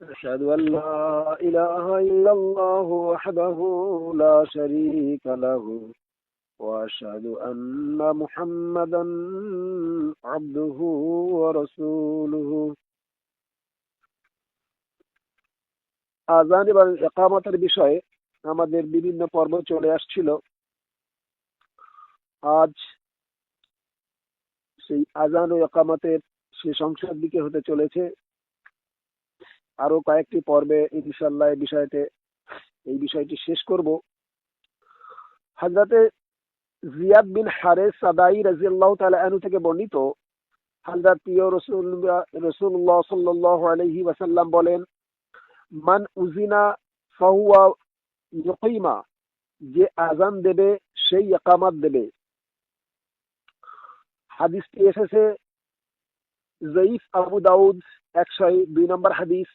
أشهد أن لا إله إلا الله وحده لا شريك له, وأشهد أن محمدا عبده ورسوله. আজান এবং একামতের বিষয়ে আমাদের বিভিন্ন পর্ব চলে আসছিল। আজ সেই আজান ও একামতের শেষ অংশের দিকে হতে চলেছে। আরও কয়েকটি পর্বে ইনশাল্লাহ এই বিষয়তে, এই বিষয়টি শেষ করব। হাজরাতে জিয়াদ বিন হারেস সাদাই রাজিয়াল্লাহ তাআলা আনহু থেকে বর্ণিত হাজরাত প্রিয় ওয়াসাল্লাম বলেন, মান উজিনা ফাহুয়া যে আজান দেবে সেই একামাত দেবে। হাদিসটি এসেছে, জয়ীফ আবু দাউদ একশো দুই নম্বর হাদিস।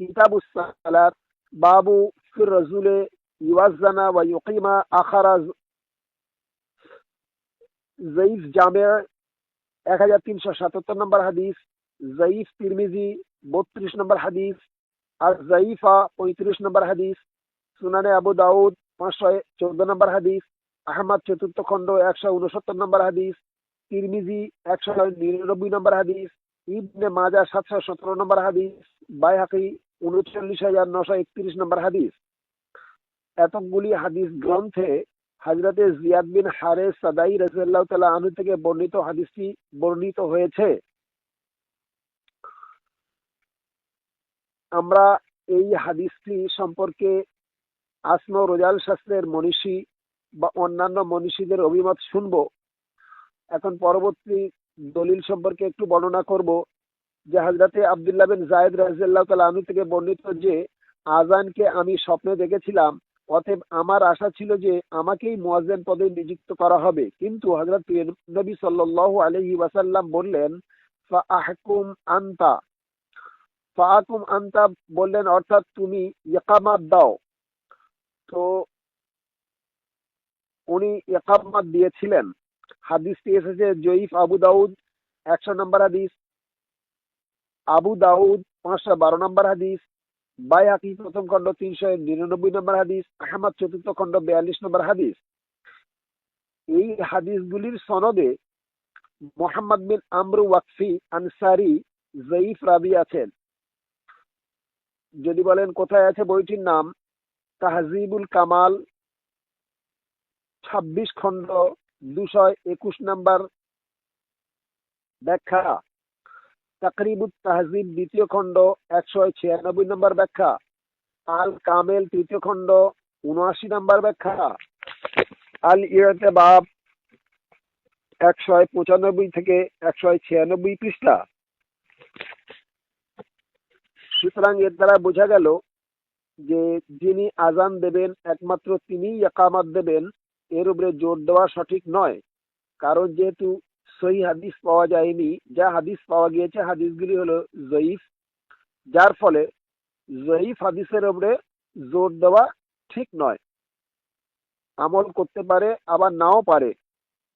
কিতাবু সালাত বাবু ফির রজুলে ইউয়াজানা ওয়া ইউকিমা আখারা জয়ীফ জামে এক হাজার তিনশো সাতাত্তর নম্বর হাদিস জয়ীফ তিরমিজি বত্রিশ নম্বর হাদিস আর জয়ীফা পঁয়ত্রিশ নম্বর হাদিস সুনানে আবু দাউদ পাঁচশো চোদ্দ নম্বর হাদিস আহমদ চতুর্থ খণ্ড একশো উনসত্তর নম্বর হাদিস তিরমিজি একশো নিরানব্বই নম্বর হাদিস ইবনে মাজা সাতশো সতেরো নম্বর হাদিস বাইহাকি উনচল্লিশ হাজার নশো একত্রিশ নম্বর হাদিস। এতগুলি হাদিস গ্রন্থে হাজরতে জিয়াদ বিন হারে সাদাই আনু থেকে বর্ণিত হাদিসটি বর্ণিত হয়েছে। আমরা এই হাদিসটি সম্পর্কে আসম রোজাল শাস্ত্রের মনীষী বা অন্যান্য মনীষীদের অভিমত শুনব। এখন পরবর্তী দলিল সম্পর্কে একটু বর্ণনা করব। যে হাজরাতে আবদুল্লাহ বিন জায়দ রাজিয়াল্লাহ তালা আনু থেকে বর্ণিত যে আজানকে আমি স্বপ্নে দেখেছিলাম, অতএব আমার আশা ছিল যে আমাকেই মুয়াজ্জেন পদে নিযুক্ত করা হবে। কিন্তু হযরত নবী সাল্লাল্লাহু আলাইহি ওয়াসাল্লাম বললেন, ফাআহকুম আনতা। ফাআকুম আনতা বললেন, অর্থাৎ তুমি ইকামাত দাও। তো উনি ইকামাত দিয়েছিলেন। হাদিসটি এসেছে জয়ীফ আবু দাউদ, একশো নম্বর হাদিস। আবু দাউদ, পাঁচশো বারো নম্বর হাদিস বাইহাকি প্রথম খণ্ড, তিনশো নিরানব্বই নম্বর হাদিস, আহমদ, চতুর্থ খণ্ড, বিয়াল্লিশ নম্বর হাদিস। এই হাদিসগুলির সনদে মোহাম্মদ বিন আমরু ওয়াকফি আনসারি জয়ীফ রাবি আছেন। যদি বলেন কোথায় আছে বইটির নাম, তাহজিবুল কামাল, ছাব্বিশ খণ্ড, দুশো একুশ নম্বর ব্যাখ্যা। তাকরিবুত তাহজিব দ্বিতীয় খণ্ড একশো ছিয়ানব্বই নম্বর ব্যাখ্যা। আল কামেল তৃতীয় খণ্ড, উনআশি নম্বর ব্যাখ্যা। আল ইরতেবাব একশো পঁচানব্বই থেকে একশো ছিয়ানব্বই পৃষ্ঠা। সুতরাং এর দ্বারা বোঝা গেল যে যিনি আজান দেবেন, একমাত্র তিনিই একামাত দেবেন, এর উপরে জোর দেওয়া সঠিক নয়। কারণ যেহেতু সহি হাদিস পাওয়া যায়নি। যা হাদিস পাওয়া গিয়েছে, হাদিসগুলি হলো জয়ীফ। যার ফলে জয়ীফ হাদিসের উপরে জোর দেওয়া ঠিক নয়। আমল করতে পারে, আবার নাও পারে।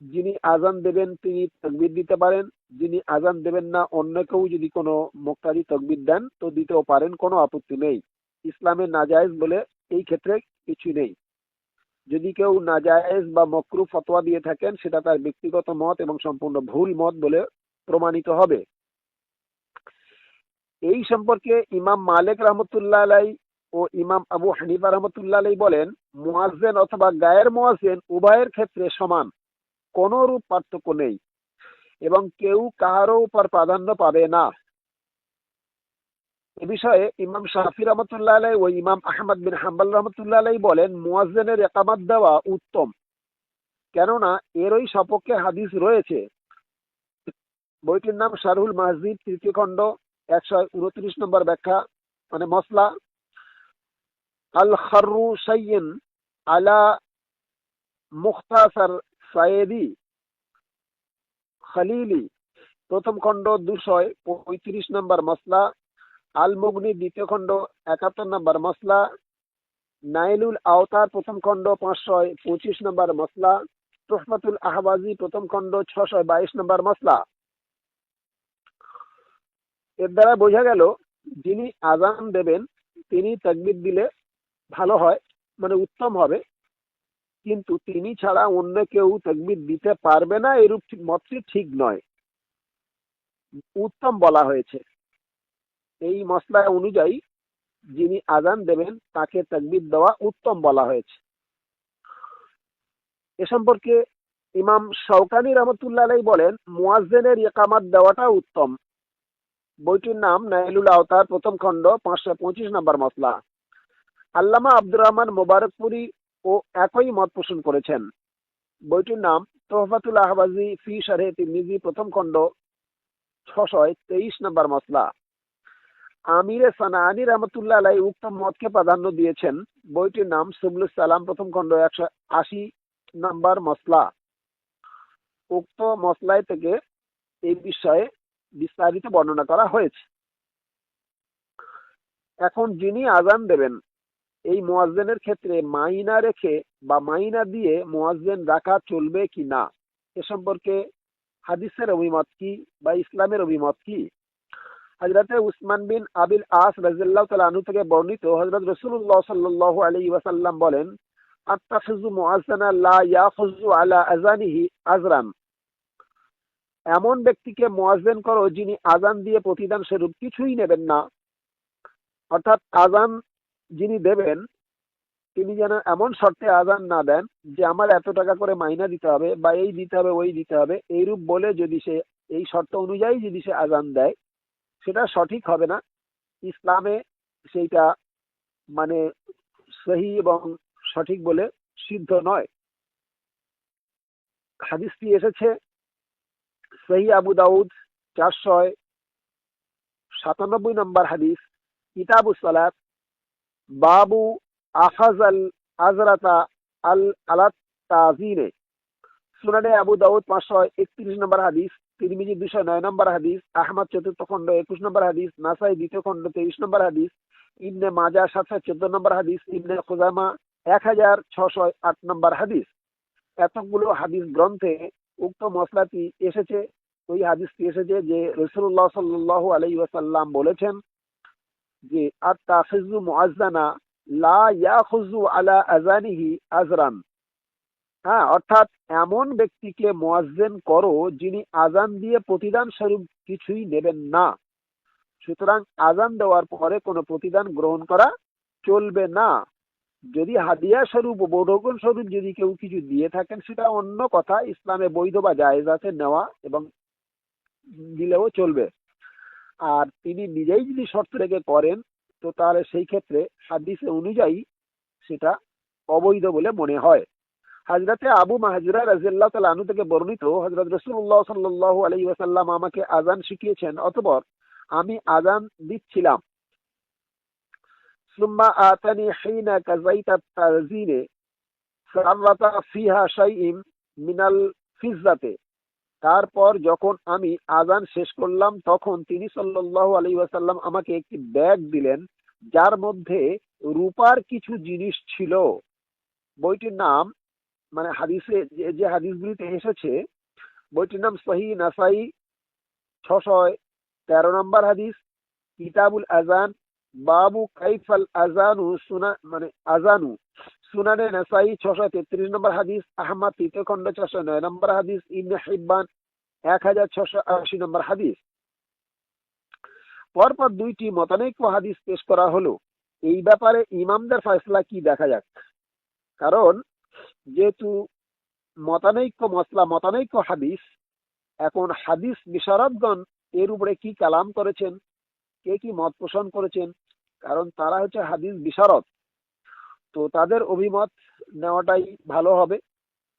যিনি আজান দেবেন, তিনি তকবির দিতে পারেন। যিনি আজান দেবেন না, অন্য কেউ যদি কোনো মোক্তাদি তকবির দেন, তো দিতেও পারেন, কোনো আপত্তি নেই। ইসলামে নাজায়েজ বলে এই ক্ষেত্রে কিছু নেই। যদি কেউ নাজায়েজ বা মকরু ফতোয়া দিয়ে থাকেন, সেটা তার ব্যক্তিগত মত এবং সম্পূর্ণ ভুল মত বলে প্রমাণিত হবে। এই সম্পর্কে ইমাম মালিক রহমতুল্লাহ আলাই ও ইমাম আবু হানিফা রহমতুল্লাহ আলাই বলেন, মুয়াজ্জেন অথবা গায়ের মোয়াজেন উভয়ের ক্ষেত্রে সমান কোনো রূপ পার্থক্য নেই এবং কেউ কাহারও উপর প্রাধান্য পাবে না। এ বিষয়ে ইমাম শাফি রহমতুল্লাহ আলাই ও ইমাম আহমদ বিন হাম্বাল রহমতুল্লাহ আলাই বলেন, মুয়াজ্জেনের একামাত দেওয়া উত্তম। কেননা, এরই সপক্ষে হাদিস রয়েছে। বইটির নাম শারহুল মাহজিদ তৃতীয় খণ্ড, একশো উনত্রিশ নম্বর ব্যাখ্যা মানে মসলা। আল খারু সাইয়েন আলা মুখতাসার সায়েদি খালিলি, প্রথম খণ্ড দুশয় পঁয়ত্রিশ নম্বর মসলা। আল মুগনি দ্বিতীয় খণ্ড, একাত্তর নম্বর মসলা। নাইলুল আওতার প্রথম খণ্ড পাঁচশো পঁচিশ নম্বর মসলা। তোহফাতুল আহবাজি প্রথম খণ্ড ছশো বাইশ নম্বর মসলা। এর দ্বারা বোঝা গেল, যিনি আজান দেবেন, তিনি তাকবির দিলে ভালো হয় মানে উত্তম হবে। কিন্তু তিনি ছাড়া অন্য কেউ তাকবির দিতে পারবে না, এরূপ মতটি ঠিক নয়। উত্তম বলা হয়েছে। এই মশলা অনুযায়ী যিনি আজান দেবেন, তাকে তাকবির দেওয়া উত্তম বলা হয়েছে। এ সম্পর্কে ইমাম শওকানি রহমতুল্লাহ বলেন, মুয়াজ্জেনের ইকামাত দেওয়াটা উত্তম। বইটির নাম নাইলুল আওতার প্রথম খণ্ড, পাঁচশো পঁচিশ নম্বর মশলা আল্লামা আব্দুর রহমান মোবারকপুরি ও একই মত পোষণ করেছেন। বইটির নাম তোহফাতুল আহবাজি ফি শারে তিরমিজি প্রথম খণ্ড ছশয় তেইশ নম্বর মশলা আমিরে সানানি রহমতুল্লাহ আলাই উক্ত মতকে প্রাধান্য দিয়েছেন। বইটির নাম সুবলুস সালাম, প্রথম খণ্ড একশো আশি নাম্বার মশলা উক্ত মশলায় থেকে এই বিষয়ে বিস্তারিত বর্ণনা করা হয়েছে। এখন যিনি আজান দেবেন, এই মোয়াজ্জেনের ক্ষেত্রে মাইনা রেখে বা মাইনা দিয়ে মোয়াজ্জেন রাখা চলবে কি না, এ সম্পর্কে হাদিসের অভিমত কি বা ইসলামের অভিমত কি? হজরত উসমান বিন আবিল আস রাজিল্লাহ তালু থেকে বর্ণিত হজরত রসুল্লাহ সাল্লাহ আলী ওয়াসাল্লাম বলেন আত্তাফিজু মুআজ্জানা লা ইয়াফুজু আলা আজানিহি আজরান এমন ব্যক্তিকে মুয়াজ্জেন করো যিনি আজান দিয়ে প্রতিদান স্বরূপ কিছুই নেবেন না। অর্থাৎ আজান যিনি দেবেন, তিনি যেন এমন শর্তে আজান না দেন যে আমার এত টাকা করে মাইনা দিতে হবে বা এই দিতে হবে, ওই দিতে হবে। এইরূপ বলে যদি সে, এই শর্ত অনুযায়ী যদি সে আজান দেয় সেটা সঠিক হবে না। ইসলামে সেইটা মানে সহি এবং সঠিক বলে সিদ্ধ নয়। হাদিসটি এসেছে সহি আবু দাউদ চারশয় সাতানব্বই নম্বর হাদিস কিতাবু সালাত, বাবু আফাজ আল আজরাতা আল আলাত তাজিনে। সুনানে আবু দাউদ পাঁচশো একত্রিশ নম্বর হাদিস তিরমিজি দুশো নয় নম্বর হাদিস, আহমদ চতুর্থ খণ্ড একুশ নম্বর হাদিস, নাসাই দ্বিতীয় খণ্ড তেইশ নম্বর হাদিস, ইবনে মাজা সাতশো চোদ্দ নম্বর হাদিস, ইবনে খুজামা এক হাজার ছশো আট নম্বর হাদিস। এতগুলো হাদিস গ্রন্থে উক্ত মশলাটি এসেছে। ওই হাদিসটি এসেছে যে রসুল্লাহ সাল্লাহ আলাই ওয়াসাল্লাম বলেছেন যে আত্মা আত্তাফিজু মুআজ্জানা লা ইয়াখুজু আলা আজানিহি আজরান হ্যাঁ অর্থাৎ এমন ব্যক্তিকে মোয়াজ্জেন করো যিনি আজান দিয়ে প্রতিদান স্বরূপ কিছুই নেবেন না। সুতরাং আজান দেওয়ার পরে কোনো প্রতিদান গ্রহণ করা চলবে না। যদি হাদিয়া স্বরূপ বৌরগণ স্বরূপ যদি কেউ কিছু দিয়ে থাকেন, সেটা অন্য কথা। ইসলামে বৈধ বা জায়েজ আছে নেওয়া এবং দিলেও চলবে। আর তিনি নিজেই যদি শর্ত রেখে করেন, তো তাহলে সেই ক্ষেত্রে হাদিসে অনুযায়ী সেটা অবৈধ বলে মনে হয়। হাজরতে আবু মাহাজুরা রাজিয়াল্লাহ তালা আনু থেকে বর্ণিত হজরত রসুল্লাহ সাল্লাহ আলাই ওয়াসাল্লাম আমাকে আজান শিখিয়েছেন, অতপর আমি আজান দিচ্ছিলাম। মিনাল ফিজ্জাতে তারপর যখন আমি আজান শেষ করলাম, তখন তিনি সাল্লাল্লাহু আলাইহি ওয়াসাল্লাম আমাকে একটি ব্যাগ দিলেন, যার মধ্যে রূপার কিছু জিনিস ছিল। বইটির নাম মানে হাদিসে যে হাদিসগুলিতে এসেছে, বইটির নাম সহি নাসাই, ছশয় তেরো নম্বর হাদিস, কিতাবুল আজান বাবু কাইফাল আজানু সুনা মানে আজানু সুনানে নাসাই ছশো তেত্রিশ নম্বর হাদিস, আহমদ তৃতীয় খণ্ড ছশো নয় নম্বর হাদিস, ইবনে হিব্বান এক হাজার ছশো আশি নম্বর হাদিস। পরপর দুইটি মতানৈক্য হাদিস পেশ করা হলো। এই ব্যাপারে ইমামদের ফয়সলা কি দেখা যাক? কারণ যেহেতু মতানৈক্য মশলা মতানৈক্য হাদিস, এখন হাদিস বিশারদগণ এর উপরে কি কালাম করেছেন, কে কি মত পোষণ করেছেন, কারণ তারা হচ্ছে হাদিস বিশারদ। তো তাদের অভিমত নেওয়াটাই ভালো হবে।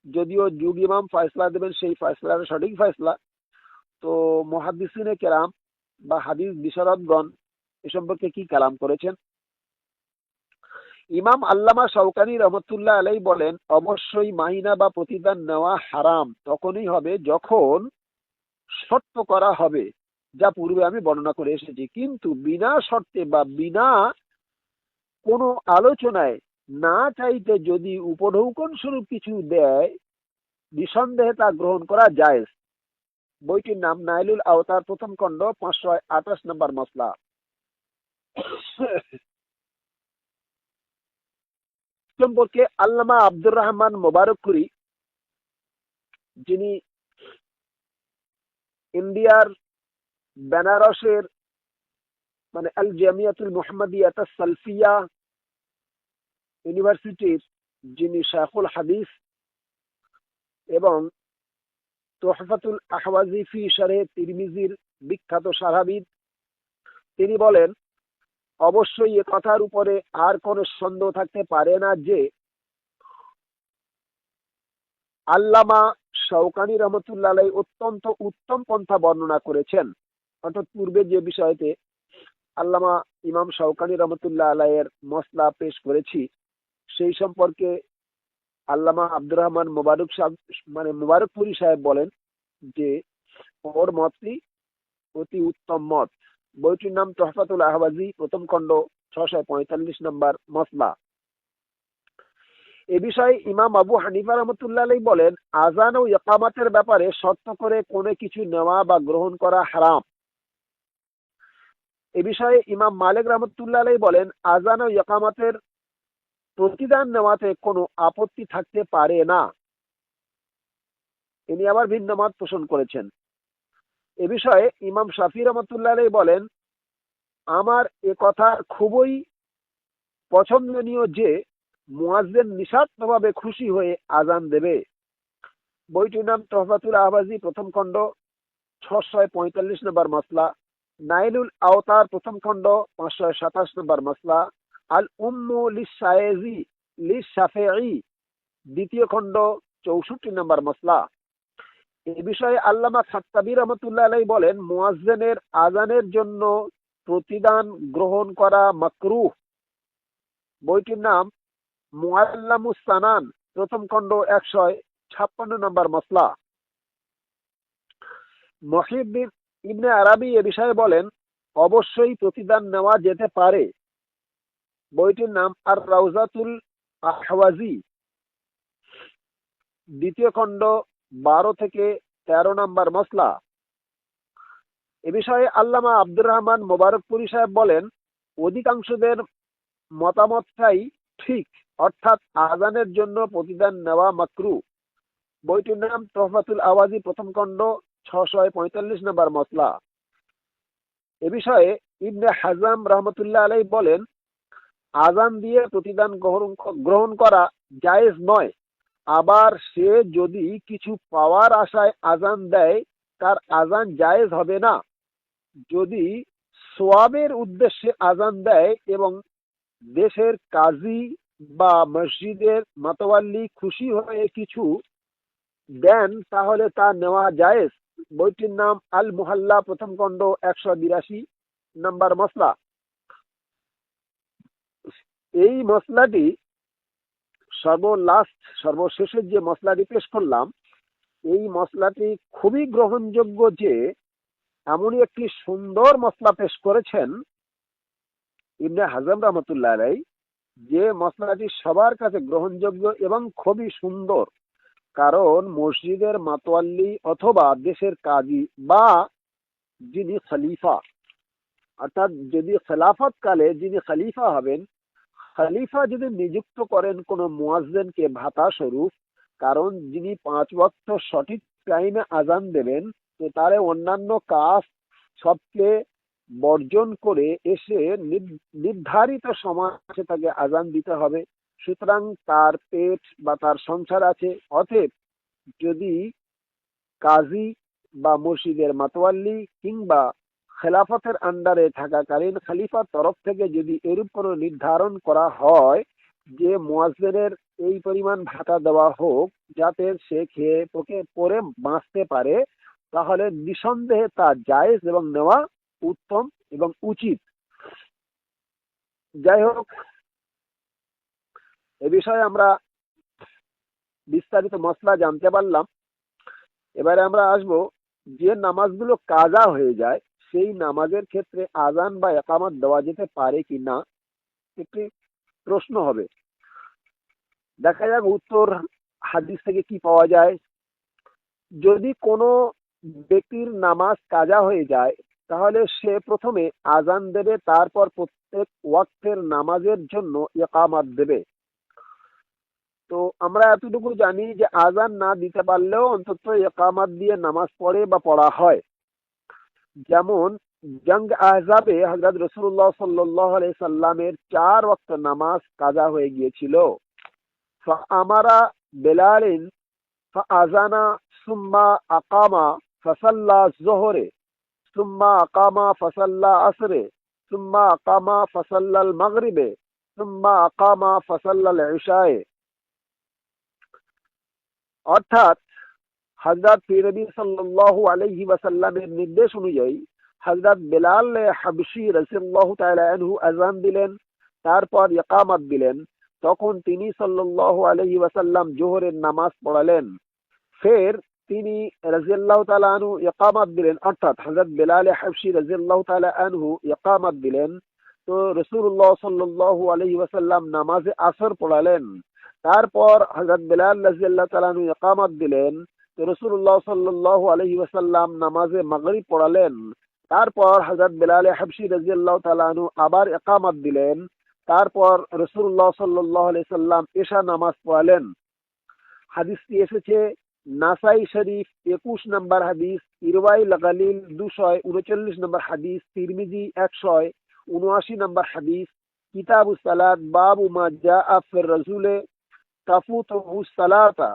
যদিও যুগ ইমাম ফয়সলা দেবেন সেই ফয়সলার সঠিক ফয়সলা। তো মহাদিসিনে কেরাম বা হাদিস বিশারদগণ এ সম্পর্কে কি কালাম করেছেন? ইমাম আল্লামা শৌকানি রহমতুল্লাহ আলাই বলেন, অবশ্যই মাহিনা বা প্রতিদান নেওয়া হারাম। তখনই হবে যখন শর্ত করা হবে, যা পূর্বে আমি বর্ণনা করে এসেছি। কিন্তু বিনা শর্তে বা বিনা কোনো আলোচনায় না চাইতে যদি উপঢৌকন স্বরূপ কিছু দেয়, নিঃসন্দেহে তা গ্রহণ করা যায় বইটির নাম নাইলুল আওতার প্রথম খণ্ড, পাঁচশো আঠাশ নম্বর মশলা সম্পর্কে আল্লামা আব্দুর রহমান মোবারকপুরি যিনি ইন্ডিয়ার বেনারসের মানে আল জামিয়াতুল মোহাম্মদিয়াত সালফিয়া ইউনিভার্সিটির যিনি শাহুল হাদিস এবং তোহফাতুল আহওয়াজি ফি সারে তিরমিজির বিখ্যাত সারাবিদ তিনি বলেন অবশ্যই এ কথার উপরে আর কোনো সন্দেহ থাকতে পারে না যে আল্লামা শৌকানি রহমতুল্লাহ অত্যন্ত উত্তম পন্থা বর্ণনা করেছেন। অর্থাৎ পূর্বে যে বিষয়তে আল্লামা ইমাম শৌকানি রহমতুল্লাহ আলাইয়ের মশলা পেশ করেছি, সেই সম্পর্কে আল্লামা আব্দুর রহমান মোবারক সাহেব মানে মোবারকপুরি সাহেব বলেন যে ওর মতটি অতি উত্তম মত। বইটির নাম তহফাতুল আহবাজি প্রথম খণ্ড ছশো পঁয়তাল্লিশ নম্বর মসলা। এ বিষয়ে ইমাম আবু হানিফা রহমতুল্লাহ বলেন আজান ও ইকামাতের ব্যাপারে শর্ত করে কোনো কিছু নেওয়া বা গ্রহণ করা হারাম। এ বিষয়ে ইমাম মালিক রহমতুল্লাহ বলেন আজান ও ইকামাতের প্রতিদান নেওয়াতে কোনো আপত্তি থাকতে পারে না। তিনি আবার ভিন্ন মত পোষণ করেছেন। এ বিষয়ে ইমাম শাফি রহমতুল্লাহ বলেন, আমার এ কথা খুবই পছন্দনীয় যে, মুয়াজ্জেন নিঃস্বার্থভাবে খুশি হয়ে আজান দেবে। বইটির নাম তহফাতুল আহবাজি প্রথম খণ্ড, ছশয় পঁয়তাল্লিশ নম্বর মসলা। নাইলুল আওতার প্রথম খণ্ড পাঁচশো সাতাশ নম্বর মসলা। আল উম্মু লিসায়েজি লিসাফেই দ্বিতীয় খণ্ড, চৌষট্টি নম্বর মসলা। এ বিষয়ে আল্লামা খাত্তাবি রহমতুল্লাহ আলাই বলেন, মুয়াজ্জেনের আজানের জন্য প্রতিদান গ্রহণ করা মাকরুহ। বইটির নাম প্রথম খণ্ড একশো ছাপ্পান্ন নম্বর মসলা। মহিউদ্দিন ইবনে আরাবি এ বিষয়ে বলেন, অবশ্যই প্রতিদান নেওয়া যেতে পারে। বইটির নাম আর রাউজাতুল আহওয়াজি। দ্বিতীয় খণ্ড বারো থেকে তেরো নম্বর মসলা। এ বিষয়ে আল্লামা আব্দুর রহমান মোবারকপুরি সাহেব বলেন, অধিকাংশদের মতামতটাই ঠিক, অর্থাৎ আজানের জন্য প্রতিদান নেওয়া মাকরু। বইটির নাম তহফাতুল আওয়াজি প্রথম খণ্ড, ছশয় পঁয়তাল্লিশ নম্বর মসলা। এ বিষয়ে ইবনে হাজাম রহমতুল্লাহ আলাই বলেন, আজান দিয়ে প্রতিদান গ্রহণ করা জায়েজ নয়। আবার সে যদি কিছু পাওয়ার আশায় আজান দেয়, তার আজান জায়েজ হবে না। যদি সোয়াবের উদ্দেশ্যে আজান দেয় এবং দেশের কাজী বা মসজিদের মাতোয়াল্লি খুশি হয়ে কিছু দেন, তাহলে তা নেওয়া জায়েজ। বইটির নাম আল মোহাল্লা প্রথম খণ্ড, একশো বিরাশি নাম্বার মশলা এই মশলাটি সর্বলাস্ট, সর্বশেষের যে মশলাটি পেশ করলাম, এই মশলাটি খুবই গ্রহণযোগ্য যে এমনই একটি সুন্দর মশলা পেশ করেছেন ইবনে হাজম রহমতুল্লাহ আলাই যে মশলাটি সবার কাছে গ্রহণযোগ্য এবং খুবই সুন্দর। কারণ মসজিদের মাতোয়াল্লি অথবা দেশের কাজী বা যিনি খলিফা, অর্থাৎ যদি খেলাফত কালে যিনি খলিফা হবেন খলিফা যদি নিযুক্ত করেন কোনো মুয়াজ্জেনকে ভাতা স্বরূপ কারণ যিনি পাঁচ বক্ত সঠিক টাইমে আজান দেবেন, তো তারে অন্যান্য কাজ সবকে বর্জন করে এসে নির্ধারিত সময় তাকে আজান দিতে হবে। সুতরাং তার পেট বা তার সংসার আছে। অতএব যদি কাজী বা মসজিদের মাতোয়াল্লি কিংবা খেলাফতের আন্ডারে থাকাকালীন খালিফার তরফ থেকে যদি এরূপ কোনো নির্ধারণ করা হয় যে মোয়াজেনের এই পরিমাণ ভাতা দেওয়া হোক, যাতে সে খেয়ে পোকে পরে বাঁচতে পারে, তাহলে নিঃসন্দেহে তা জায়েজ এবং নেওয়া উত্তম এবং উচিত। যাই হোক, এ বিষয়ে আমরা বিস্তারিত মশলা জানতে পারলাম। এবারে আমরা আসব যে নামাজগুলো কাজা হয়ে যায় সেই নামাজের ক্ষেত্রে আজান বা একামত দেওয়া যেতে পারে কি না, একটি প্রশ্ন হবে। দেখা যাক উত্তর হাদিস থেকে কি পাওয়া যায়। যদি কোনো ব্যক্তির নামাজ কাজা হয়ে যায়, তাহলে সে প্রথমে আজান দেবে, তারপর প্রত্যেক ওয়াক্তের নামাজের জন্য ইকামাত দেবে। তো আমরা এতটুকু জানি যে আজান না দিতে পারলেও অন্তত একামাত দিয়ে নামাজ পড়ে বা পড়া হয়। যেমন জঙ্গ আহজাবে হজরত রসুল্লাহ সাল্লাহ সাল্লামের চার ওয়াক্ত নামাজ কাজা হয়ে গিয়েছিল। আমারা বেলালিন আজানা সুম্মা আকামা ফসল্লা জোহরে, সুম্মা আকামা ফসল্লা আসরে, সুম্মা আকামা ফসল্লাল মগরিবে, সুম্মা আকামা ফসল্লাল ইশায়ে। অর্থাৎ হজরত ফিরবি সাল্লাল্লাহু আলাইহি ওয়াসাল্লামের নির্দেশ অনুযায়ী হজরত বেলাল হাবশি রাসিল্লাহু তাআলা আনহু আজান দিলেন, তারপর ইকামত দিলেন। তখন তিনি সাল্লাল্লাহু আলাইহি ওয়াসাল্লাম জোহরের নামাজ পড়ালেন। ফের তিনি রাজিয়াল্লাহু তাআলা আনহু ইকামত দিলেন, অর্থাৎ হযরত বেলাল হাবশি রাজিয়াল্লাহু তাআলা আনহু ইকামত দিলেন। তো রাসূলুল্লাহ সাল্লাল্লাহু আলাইহি ওয়াসাল্লাম নামাজে আসর পড়ালেন। তারপর হযরত বেলাল রাজিয়াল্লাহু তাআলা আনহু ইকামত দিলেন। তো রাসূলুল্লাহ সাল্লাল্লাহু আলাইহি ওয়াসাল্লাম নামাজে মাগরিব পড়ালেন। তারপর হযরত বেলাল হাবশি রাজিয়াল্লাহু তাআলা আবার ইকামত দিলেন। তারপর রসুল্লাহ সাল্লাহ সাল্লাম এশা নামাজ পড়ালেন। হাদিসটি এসেছে, নাসাই শরীফ একুশ নম্বর হাদিস, ইরওয়াই লাগালিল দুশয় উনচল্লিশ নম্বর হাদিস, তিরমিজি একশয় উনআশি নম্বর হাদিস কিতাব সালাত, বাবু মা জা আফের রসুলে তাফুত সালাতা।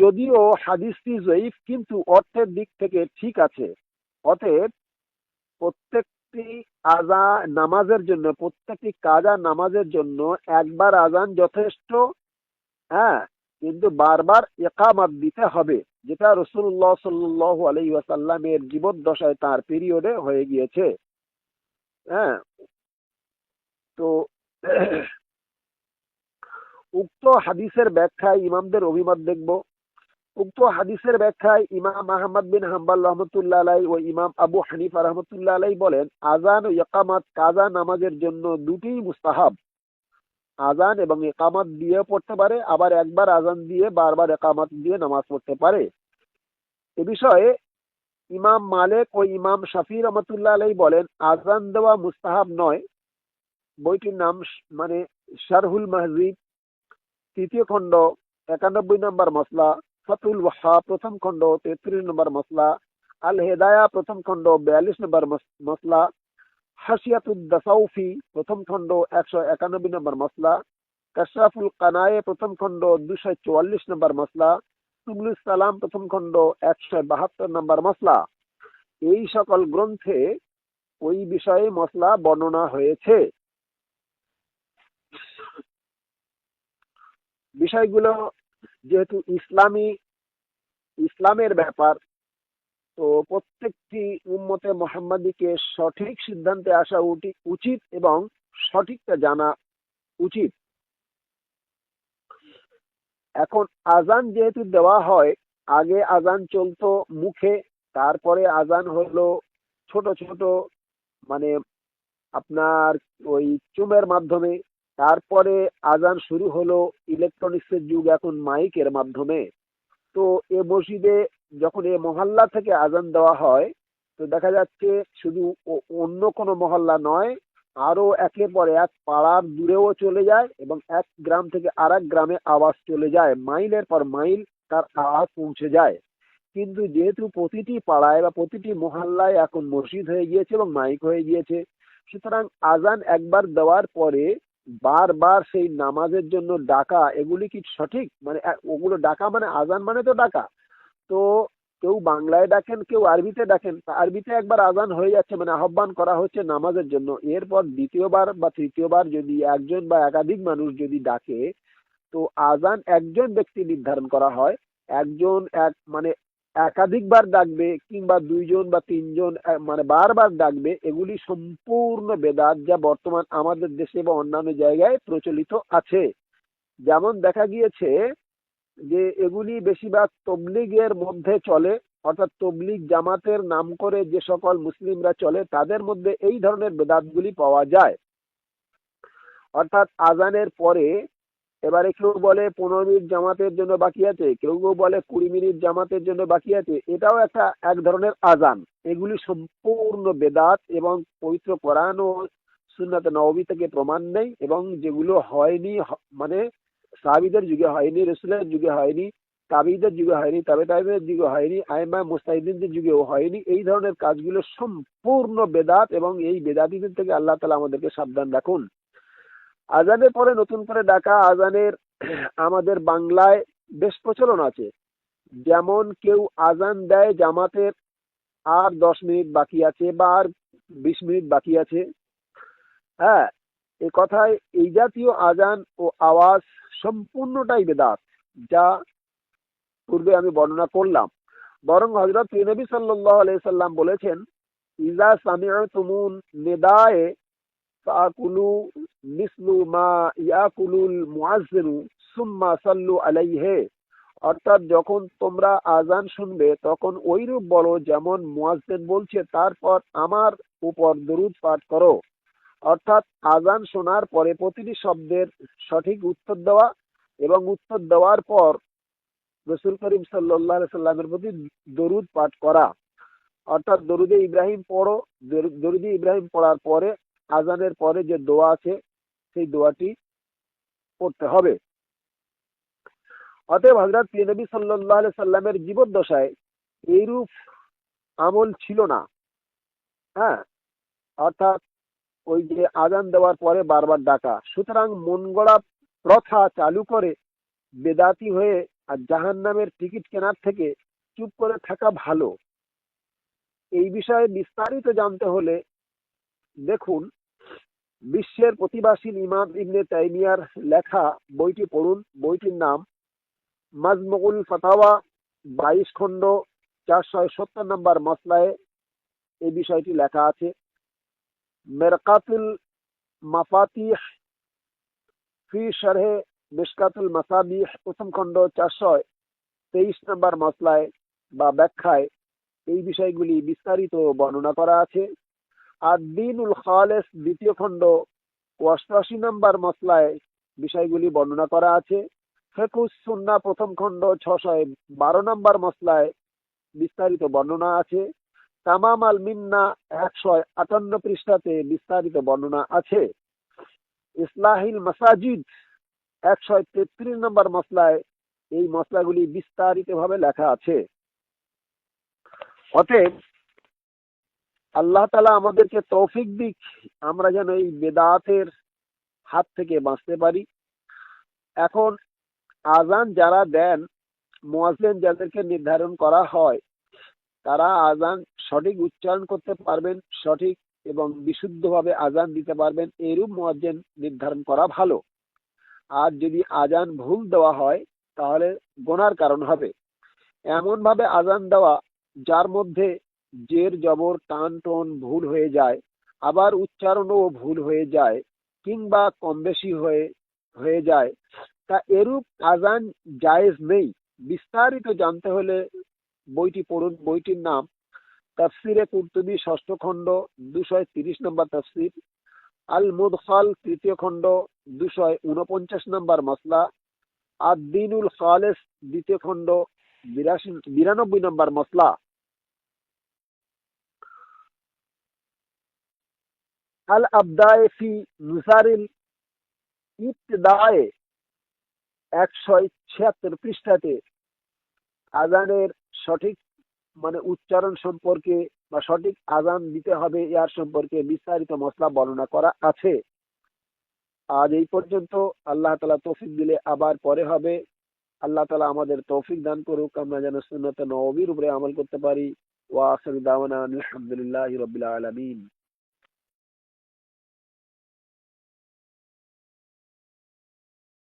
যদিও হাদিসটি জয়ীফ, কিন্তু অর্থের দিক থেকে ঠিক আছে। অতএব প্রত্যেকটি আজা নামাজের জন্য, প্রত্যেকটি কাজা নামাজের জন্য একবার আজান যথেষ্ট হ্যাঁ কিন্তু বারবার একামাত দিতে হবে, যেটা রসুল্লাহ সাল্লাহ আলাই ওয়াসাল্লামের জীবদ্দশায় তার পিরিয়ডে হয়ে গিয়েছে। হ্যাঁ তো উক্ত হাদিসের ব্যাখ্যায় ইমামদের অভিমত দেখব। উক্ত হাদিসের ব্যাখ্যায় ইমাম আহমদ বিন হাম্বাল রহমতুল্লাহ আলাই ও ইমাম আবু হানিফা রহমতুল্লাহ আলাই বলেন আজান ও ইকামাত কাজা নামাজের জন্য দুটি মুস্তাহাব। আজান এবং একামাত দিয়ে পড়তে পারে, আবার একবার আজান দিয়ে বারবার একামাত দিয়ে নামাজ পড়তে পারে। এ বিষয়ে ইমাম মালেক ও ইমাম শাফি রহমতুল্লাহ আলাই বলেন আজান দেওয়া মুস্তাহাব নয়। বইটির নাম মানে শারহুল মাহজিদ, তৃতীয় খণ্ড, একানব্বই নম্বর মশলা ফতুল ওয়াহা, প্রথম খণ্ড, তেত্রিশ নম্বর মশলা আল হেদায়া, প্রথম খণ্ড, বিয়াল্লিশ নম্বর মশলা হাসিয়াতুদ্দাসাউফি প্রথম খণ্ড, একশো একানব্বই নম্বর মশলা কাশরাফুল কানায়ে, প্রথম খণ্ড, দুশো চুয়াল্লিশ নম্বর মশলা তুমলুল সালাম, প্রথম খণ্ড, একশো বাহাত্তর নম্বর মশলা এই সকল গ্রন্থে ওই বিষয়ে মশলা বর্ণনা হয়েছে। বিষয়গুলো যেহেতু ইসলামী, ইসলামের ব্যাপার, তো প্রত্যেকটি উম্মতে মোহাম্মদীকে সঠিক সিদ্ধান্তে আসা উচিত এবং সঠিকটা জানা উচিত। এখন আজান যেহেতু দেওয়া হয়, আগে আজান চলতো মুখে, তারপরে আজান হলো ছোট ছোট মানে আপনার ওই চুমের মাধ্যমে তারপরে আজান শুরু হলো ইলেকট্রনিক্সের যুগ এখন মাইকের মাধ্যমে। তো এ মসজিদে যখন এ মহল্লা থেকে আজান দেওয়া হয়, তো দেখা যাচ্ছে শুধু অন্য কোনো মহল্লা নয় আরও একের পর এক পাড়ার দূরেও চলে যায় এবং এক গ্রাম থেকে আর গ্রামে আওয়াজ চলে যায়। মাইলের পর মাইল তার আওয়াজ পৌঁছে যায়। কিন্তু যেহেতু প্রতিটি পাড়ায় বা প্রতিটি মহল্লায় এখন মসজিদ হয়ে গিয়েছে এবং মাইক হয়ে গিয়েছে, সুতরাং আজান একবার দেওয়ার পরে বারবার সেই নামাজের জন্য ডাকা, এগুলি কি সঠিক? মানে ওগুলো ডাকা মানে আজান মানে তো ডাকা। তো কেউ বাংলায় ডাকেন, কেউ আরবিতে ডাকেন আরবিতে একবার আজান হয়ে যাচ্ছে মানে আহ্বান করা হচ্ছে নামাজের জন্য। এরপর দ্বিতীয়বার বা তৃতীয়বার যদি একজন বা একাধিক মানুষ যদি ডাকে, তো আজান একজন ব্যক্তি নির্ধারণ করা হয়, একজন এক মানে একাধিকবার ডাকবে কিংবা দুইজন বা তিনজন মানে বারবার ডাকবে, এগুলি সম্পূর্ণ বেদাত যা বর্তমান আমাদের দেশে বা অন্যান্য জায়গায় প্রচলিত আছে। যেমন দেখা গিয়েছে যে এগুলি বেশিরভাগ তবলিগের মধ্যে চলে, অর্থাৎ তবলিগ জামাতের নাম করে যে সকল মুসলিমরা চলে, তাদের মধ্যে এই ধরনের বেদাতগুলি পাওয়া যায়। অর্থাৎ আজানের পরে এবারে কেউ বলে পনেরো মিনিট জামাতের জন্য বাকি আছে, কেউ কেউ বলে কুড়ি মিনিট জামাতের জন্য বাকি আছে, এটাও একটা এক ধরনের আজান। এগুলি সম্পূর্ণ বেদাত এবং পবিত্র কোরআন ও সুন্নাত নবী থেকে প্রমাণ নেই এবং যেগুলো হয়নি মানে সাহাবিদের যুগে হয়নি, রসুলের যুগে হয়নি তাবিদের যুগে হয়নি, তবে তাবিদের যুগে হয়নি, আইমা মুস্তাহিদিনদের যুগেও হয়নি, এই ধরনের কাজগুলো সম্পূর্ণ বেদাত এবং এই বেদাতিদের থেকে আল্লাহ তালা আমাদেরকে সাবধান রাখুন। আজানের পরে, নতুন করে ডাকা আজানের আমাদের বাংলায় বেশ প্রচলন আছে। যেমন কেউ আজান দেয় জামাতের, আর দশ মিনিট বাকি আছে বা আর বিশ মিনিট বাকি আছে। হ্যাঁ এ কথায় এই জাতীয় আজান ও আওয়াজ সম্পূর্ণটাই বেদাত, যা পূর্বে আমি বর্ণনা করলাম। বরং হজরত নবী সাল্লাহ আলাইসাল্লাম বলেছেন ইজা সামিয়া তুমুন নেদায়ে অর্থাৎ যখন তোমরা আজান শুনবে, তখন ওইরূপ বলো যেমন বলছে, তারপর আমার উপর দরুদ পাঠ করো। অর্থাৎ আজান শোনার পরে প্রতিটি শব্দের সঠিক উত্তর দেওয়া এবং উত্তর দেওয়ার পর রসুল করিম সাল্লাহ সাল্লামের প্রতি দরুদ পাঠ করা। অর্থাৎ দরুদে ইব্রাহিম পড়ো দরু- দরুদে ইব্রাহিম পড়ার পরে আজানের পরে যে দোয়া আছে, সেই দোয়াটি পড়তে হবে। অতএব হজরত নবী সাল্লাহ সাল্লামের জীবদ্দশায় এইরূপ আমল ছিল না। হ্যাঁ অর্থাৎ ওই যে আজান দেওয়ার পরে বারবার ডাকা। সুতরাং মন প্রথা চালু করে বেদাতি হয়ে আর জাহান নামের টিকিট কেনার থেকে চুপ করে থাকা ভালো। এই বিষয়ে বিস্তারিত জানতে হলে দেখুন, বিশ্বের প্রতিবাসীন ইমাম ইবনে তাইমিয়ার লেখা বইটি পড়ুন। বইটির নাম মাজমুল ফাতাওয়া, বাইশ খণ্ড চারশো সত্তর নম্বর মশলায় এই বিষয়টি লেখা আছে। মেরকাতুল মাফাতিহ ফি শারহে মিশকাতুল মাসাবিহ, প্রথম খণ্ড চারশো তেইশ নম্বর মশলায় বা ব্যাখ্যায় এই বিষয়গুলি বিস্তারিত বর্ণনা করা আছে। আর দিনুল খালেস দ্বিতীয় খণ্ড অষ্টআশি নম্বর মশলায় বিষয়গুলি বর্ণনা করা আছে। ফেকুস সুন্না প্রথম খণ্ড ছশো বারো নম্বর মশলায় বিস্তারিত বর্ণনা আছে। তামাম আল মিন্না একশো আটান্ন পৃষ্ঠাতে বিস্তারিত বর্ণনা আছে। ইসলাহিল মাসাজিদ একশো তেত্রিশ নম্বর মশলায় এই মশলাগুলি বিস্তারিতভাবে লেখা আছে। অতএব আল্লাহ তালা আমাদেরকে তৌফিক দিক, আমরা যেন এই বেদাতের হাত থেকে বাঁচতে পারি। এখন আজান যারা দেন মোয়াজেন যাদেরকে নির্ধারণ করা হয়, তারা আজান সঠিক উচ্চারণ করতে পারবেন, সঠিক এবং বিশুদ্ধভাবে আজান দিতে পারবেন, এরূপ মোয়াজ্জেন নির্ধারণ করা ভালো। আর যদি আজান ভুল দেওয়া হয়, তাহলে গোনার কারণ হবে। এমনভাবে আজান দেওয়া, যার মধ্যে জের, জবর, টান, টোন, ভুল হয়ে যায়, আবার উচ্চারণও ভুল হয়ে যায় কিংবা কম বেশি হয়ে হয়ে যায়। তা এরূপ আজান জায়েজ নেই। বিস্তারিত জানতে হলে বইটি পড়ুন। বইটির নাম তাফসিরে কুর্তুবি ষষ্ঠ খণ্ড দুশো তিরিশ নম্বর তাফসির আল মুদখাল তৃতীয় খণ্ড দুশো উনপঞ্চাশ নম্বর মশলা আর দিনুল খালেস দ্বিতীয় খণ্ড, বিরাশি, বিরানব্বই নম্বর মসলা। আবদায়ে ফি একশো ছিয়াত্তর পৃষ্ঠাতে আজানের সঠিক মানে উচ্চারণ সম্পর্কে বা সঠিক আজান দিতে হবে সম্পর্কে বিস্তারিত মশলা বর্ণনা করা আছে। আজ এই পর্যন্ত আল্লাহ তালা তৌফিক দিলে আবার পরে হবে। আল্লাহ তালা আমাদের তৌফিক দান করুক, আমরা যেন সুন্নত নবীর উপরে আমল করতে পারি। ওয়া আখির দাওয়ানা আলহামদুলিল্লাহি রাব্বিল আলামিন।